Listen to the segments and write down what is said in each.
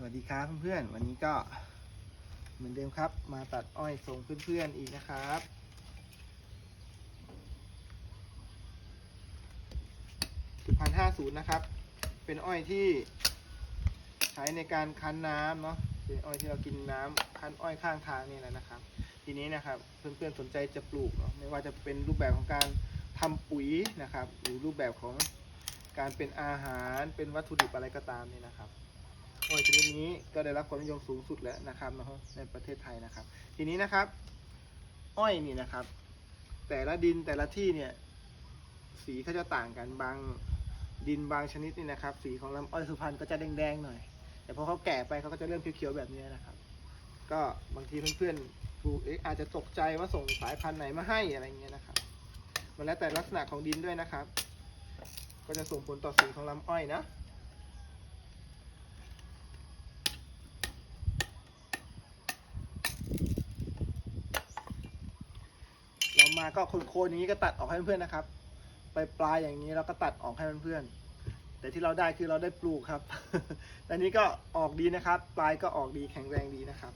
สวัสดีครับเพื่อนๆ วันนี้ก็เหมือนเดิมครับ มาตัดอ้อยส่งเพื่อนๆอีกนะครับ จุดพันห้าศูนย์นะครับ เป็นอ้อยที่ใช้ในการคั้นน้ำเนาะ เป็นอ้อยที่เรากินน้ำคั้นอ้อยข้างทางนี่แหละนะครับ ทีนี้นะครับ เพื่อนๆสนใจจะปลูกเนาะ ไม่ว่าจะเป็นรูปแบบของการทำปุ๋ยนะครับ หรือรูปแบบของการเป็นอาหาร เป็นวัตถุดิบอะไรก็ตามนี่นะครับ อ้อยชนิดนี้ก็ได้รับความนิยมสูงสุดแล้วนะครับเนาะในประเทศไทยนะครับ ทีนี้นะครับ อ้อยนี่นะครับ แต่ละดินแต่ละที่เนี่ยสีเขาจะต่างกันบางดินบางชนิดนี่นะครับ สีของลำอ้อยสุพรรณก็จะแดงๆหน่อย แต่พอเขาแก่ไปเขาก็จะเริ่มเขียวๆแบบนี้นะครับ ก็บางทีเพื่อนๆปลูกเอ๊ะอาจจะตกใจว่าส่งสายพันธุ์ไหนมาให้อะไรเงี้ยนะครับ มันแล้วแต่ลักษณะของดินด้วยนะครับ ก็จะส่งผลต่อสีของลำอ้อยนะ เรา มาก็โคนๆอย่างนี้ก็ตัดออกให้เพื่อนๆนะครับ ไปปลายอย่างนี้เราก็ตัดออกให้เพื่อนๆแต่ที่เราได้คือเราได้ปลูกครับแต่นี้ก็ออกดีนะครับ ปลายก็ออกดีแข็งแรงดีนะครับ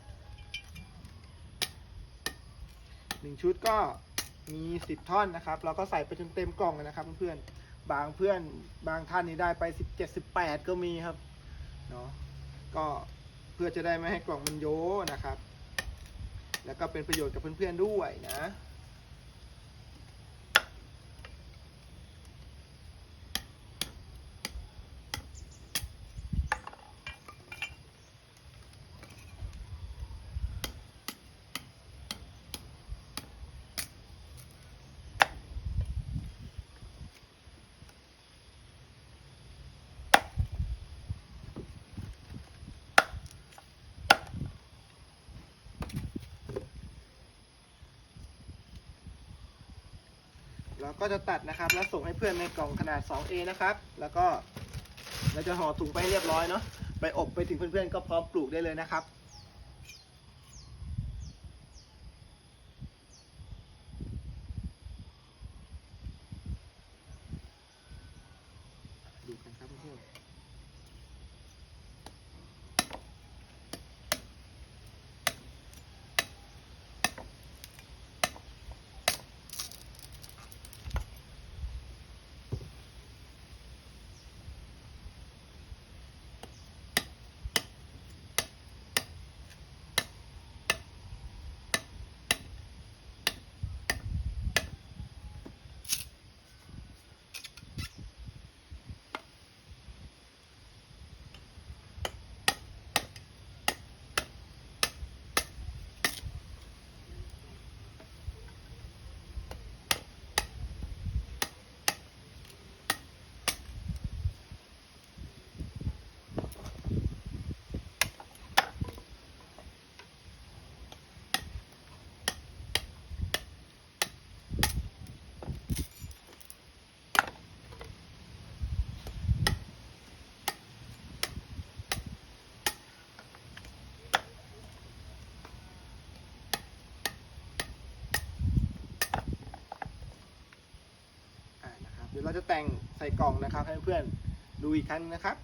หนึ่งชุดก็มีสิบท่อนนะครับ เราก็ใส่ไปจนเต็มกล่องนะครับเพื่อนๆบางเพื่อนบางท่านนี่ได้ไปสิบเจ็ดสิบแปดก็มีครับเนาะก็เพื่อจะได้ไม่ให้กล่องมันโยนะครับ แล้วก็เป็นประโยชน์กับเพื่อนๆด้วยนะ เราก็จะตัดนะครับ แล้วส่งให้เพื่อนในกล่องขนาด 2A นะครับ แล้วก็เราจะห่อถุงไปเรียบร้อยเนาะไปอบไปถึงเพื่อนๆก็พร้อมปลูกได้เลยนะครับ ดูกันครับเพื่อนๆ อ่านะครับเดี๋ยวเรา จะแต่งใส่กล่องนะครับให้เพื่อนๆดูอีกครั้งนะครับ